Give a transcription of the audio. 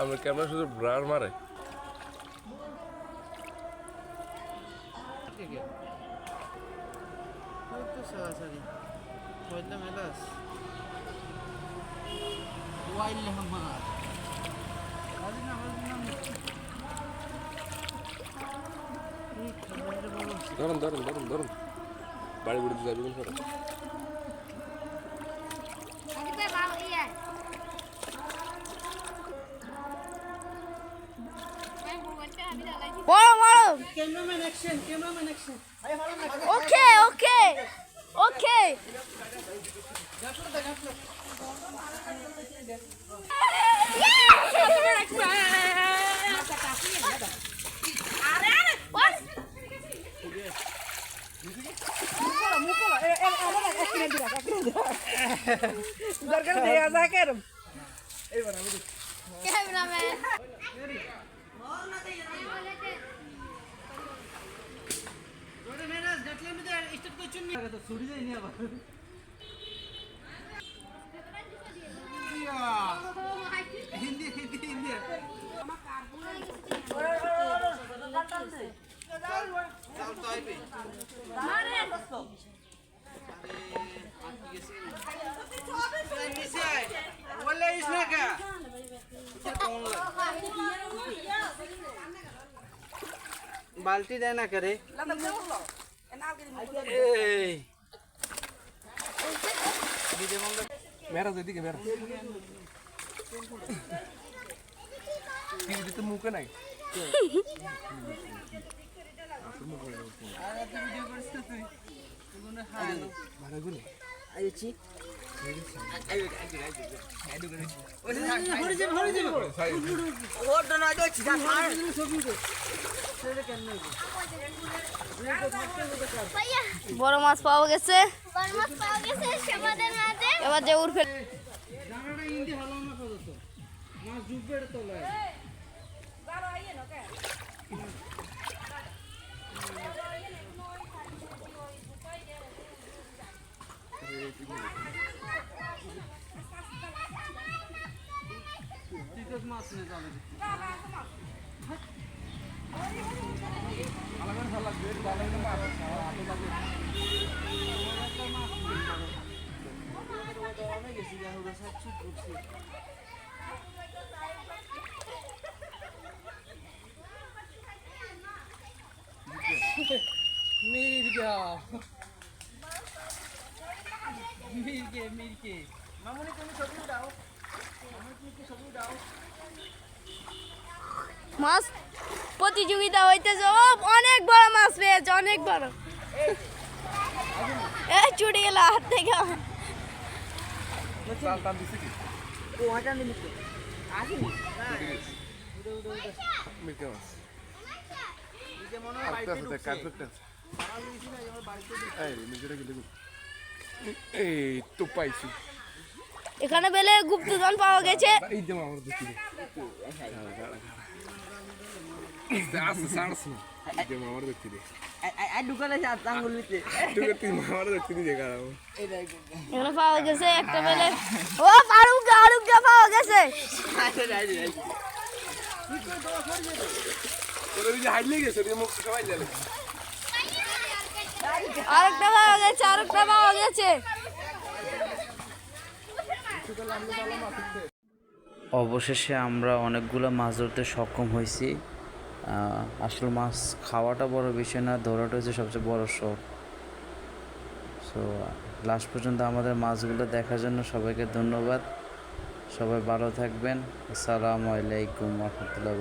আমার ক্যামেরা শুধু ব্রার মারে? ধরুন ধরুন ধরুন ধরুন। বাড়ি বুড়ি যাবি কোন cameraman action cameraman action okay okay okay দরকার দেখা যায় কেরম Cameraman. ছুটি যাই নি আবার ইয়া হিন্দি হিন্দি হিন্দি চাল তো আইবে নিচে আয় বলে ইস না কা বালতি দেয় না করে এই মেরা যেদিকে মেরা টিভিতে মুখে নাই Saya. বড় মাছ পাওয়া গেছে. এবার যে উঠবে মাছ ডুববে এটা মাছ নিয়ে যাবে মির্গা মির্গে মির্গে মামুনি তুমি ছবি দাও মাছ প্রতিযোগিতা হইতেছে। ও অনেক বড় মাছ পেয়েছে অনেক বড়। এ ছুটে গেল হাত থেকে। এই তো পাইছি এখানে বেলে গুপ্তধন পাওয়া গেছে। সাড়স না যে দে আই আঙ্গুল তুই পাওয়া গেছে একটা বেলে ও আরুগা আরুগা পাওয়া গেছে আরেকটা পাওয়া গেছে আরেকটা পাওয়া গেছে অবশেষে আমরা অনেকগুলো মাছ ধরতে সক্ষম হয়েছি। আসলে মাছ খাওয়াটা বড় বিষয় না, ধরাটা হচ্ছে সবচেয়ে বড় শখ। সো লাস্ট পর্যন্ত আমাদের মাছগুলো দেখার জন্য সবাইকে ধন্যবাদ। সবাই ভালো থাকবেন। আসসালামু আলাইকুম রহমতুল্লাহ